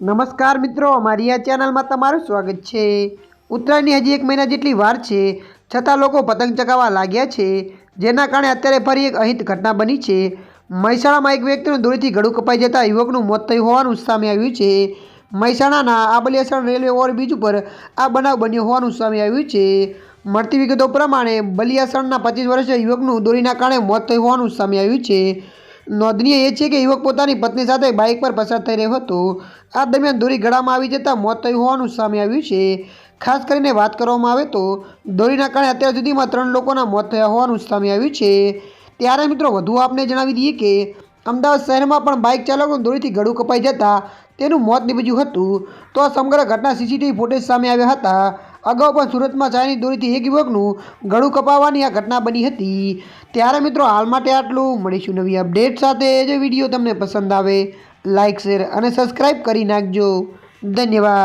નમસ્કાર મિત્રો, અમારી આ ચેનલમાં તમારું સ્વાગત છે. ઉત્તરાયણની હજી એક મહિના જેટલી વાર છે, છતાં લોકો પતંગ ચગાવવા લાગ્યા છે, જેના કારણે અત્યારે ફરી એક અહિત ઘટના બની છે. મહેસાણામાં એક વ્યક્તિનું દોરીથી ગળું કપાઈ જતા યુવકનું મોત થયું હોવાનું સામે આવ્યું છે. મહેસાણાના આબલિયાસણ રેલવે ઓવરબ્રિજ ઉપર આ બનાવ બન્યો હોવાનું સામે આવ્યું છે. મળતી વિગતો પ્રમાણે, બલિયાસણના પચીસ વર્ષીય યુવકનું દોરીના કારણે મોત થયું હોવાનું સામે આવ્યું છે. નોંધનીય એ છે કે યુવક પોતાની પત્ની સાથે બાઇક પર પસાર થઈ રહ્યો હતો. આ દરમિયાન દોરી ગળામાં આવી જતાં મોત થયું હોવાનું સામે આવ્યું છે. ખાસ કરીને વાત કરવામાં આવે તો, દોરીના કારણે અત્યાર સુધીમાં ત્રણ લોકોના મોત થયા હોવાનું સામે આવ્યું છે. ત્યારે મિત્રો, વધુ આપને જણાવી દઈએ કે, અમદાવાદ શહેરમાં પણ બાઇક ચાલકો દોરીથી ગળું કપાઈ જતાં તેનું મોત નીપજ્યું હતું. તો સમગ્ર ઘટના સીસીટીવી ફૂટેજ સામે આવ્યા હતા. અગાઉ પણ સુરતમાં ચાયની દોરીથી એક યુવકનું ગળું કપાવવાની આ ઘટના બની હતી. ત્યારે મિત્રો હાલ માટે આટલું. મળીશું નવી અપડેટ સાથે. જો વીડિયો તમને પસંદ આવે લાઇક શેર અને સબસ્ક્રાઈબ કરી નાખજો. ધન્યવાદ.